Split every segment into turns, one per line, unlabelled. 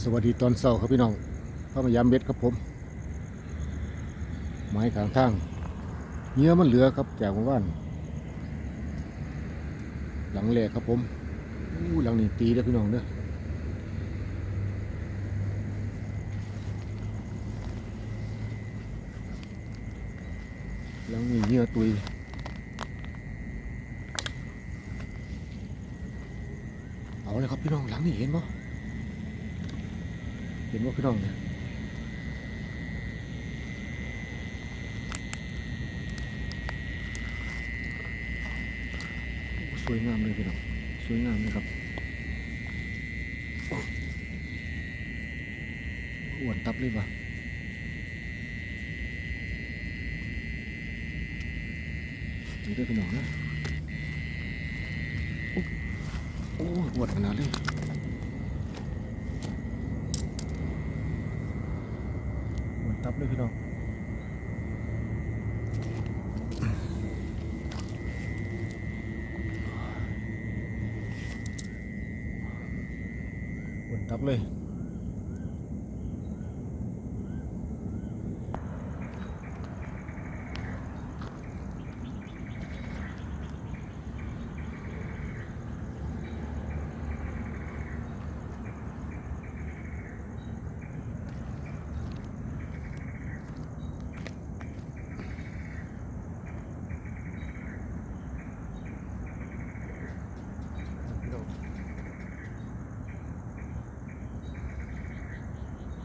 สวัสดีตอนเช้าครับพี่น้องพระมายามเบ็ดครับผม ไม้ขางทางเนื้อมันเหลือครับจากหมู่บ้าน หลังแรกครับผมอู้หลังนี้ตีแล้วพี่น้องเด้อหลังนี้เนื้อตุยเอาเลยครับพี่น้องหลังนี้เห็นปะ เห็นว่าพี่น้องเนี่ยสวยงามเลยพี่น้องสวยงามเลยครับอ้วนตับเลยว่ะนี่ด้วยพี่น้องนะโอ้โอ้อ้วนขนาดเลยอ้วน ตับเลยพี่น้องอ้วนตับเลย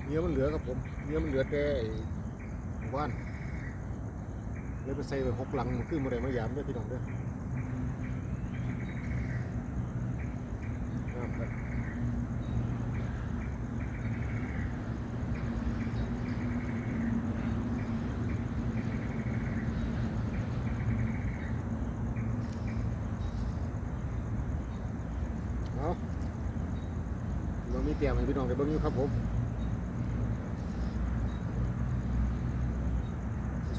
เนื้อมันเหลือครับผมเนื้อมันเหลือแต่ไอ้บ้านเลยไปใส่ไปหกหลังมันขึ้นมาได้มายามด้วยพี่น้องด้อน้ำครับเอาเรามีเตรียมให้พี่น้องได้เบิ่งอยู่ครับผม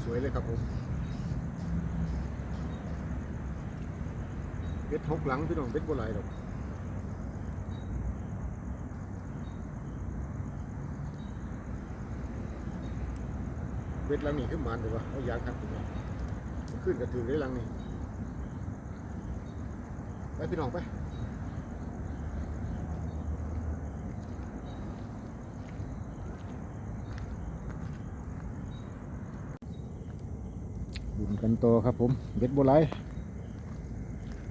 ส วยเลยครับผมเบ็ดหกหลังพี่น้องเบ็ดบัวไหลายดอกเบ็ดหลังนี้ขึ้นมาเดี๋ยววะเอายางครับผมขึ้นกระถือได้หลังนี้ไปพี่น้องไป บุญกันต่อครับผมเบ็ดบัวไหลาย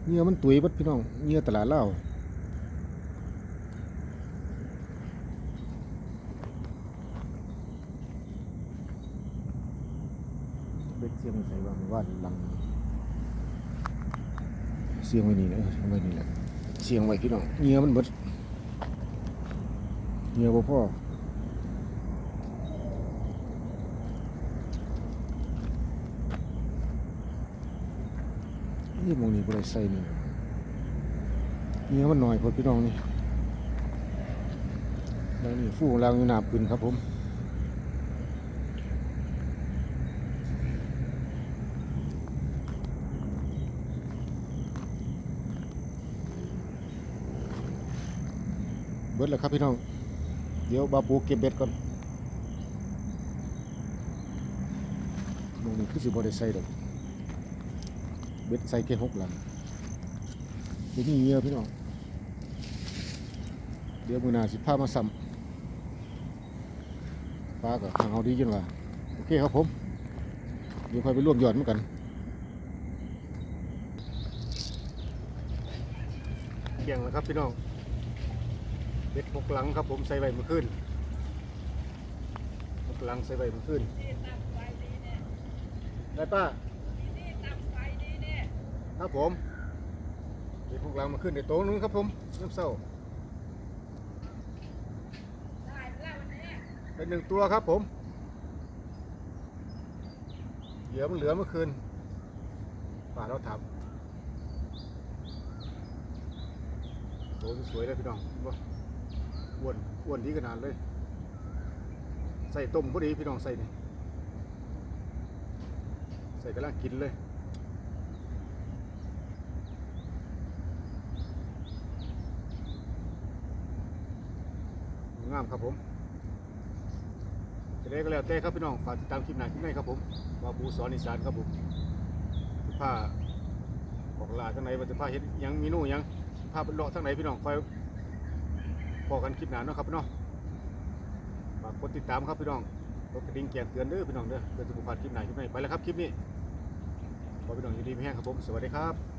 เหงื่อมันตุยเบัดพี่น้องเหงื่อตลาดเหล้าเบ็ดเสียงใส่บางว่าหลังเสียงไว้นี่นะเออไว้นี่แหละเสียงไว้พี่น้องเหงื่อมันเบิดเหงื่อบ่พอ นี่มองนี่บ่ได้ใส่นี่เหงื่อมันน้อยพอพี่น้องนี่แล้วนี่ฟูของเราอยู่หนาปืนครับผมเบิดแล้วครับพี่น้อง เดี๋ยวบาปูเก็บเบ็ดก่อนมองนี่คือสิบ่ได้ใส่ดอก เบ็ดใส่แค่หกหลังเดี๋ยวนี้เยอะพี่น้องเดี๋ยวมือหนาสิพามาซ้ำปลากับหางเอาดีจนว่าโอเคครับผมเดี๋ยวค่อยไปร่วมยอดเหมือนกันเกี่ยงแล้วครับพี่น้องเบ็ดหกหลังครับผมใส่ใบมือขึ้นหกหลังใส่ใบมือขึ้นได้ป้า ครับผมเบ็ดหกหลังมาขึ้นในโต๊ะนู้นครับผมน้ำเศร้าเป็นหนึ่งตัวครับผมเหลือมันเหลือเมื่อคืนป่าเราทำโอ้สวยเลยพี่น้องว่าอ้วนอ้วนดีขนาดเลย ใส่ต้มพอดีพี่น้องใส่นี่ใส่กำลังกินเลย งามครับผมจะได้ก็แล้วแต่ครับพี่น้องฝากติดตามคลิปหน้าคลิปในครับผมว่าปูสอนอีสานครับผมผ้าออกลาทางไหนว่าจะผ้าเฮ็ดยังมีนูหยังผ้าเป็นเลาะทางไหนพี่น้องคอยพอกันคลิปหน้าเนาะครับพี่น้องฝากกดติดตามครับพี่น้องกดกระดิ่งแจ้งเตือนเด้อพี่น้องเด้อเพื่อจะผู้พลาดคลิปหน้าคลิปในไปแล้วครับคลิปนี้ขอพี่น้องยินดีไม่แห้งครับผมสวัสดีครับ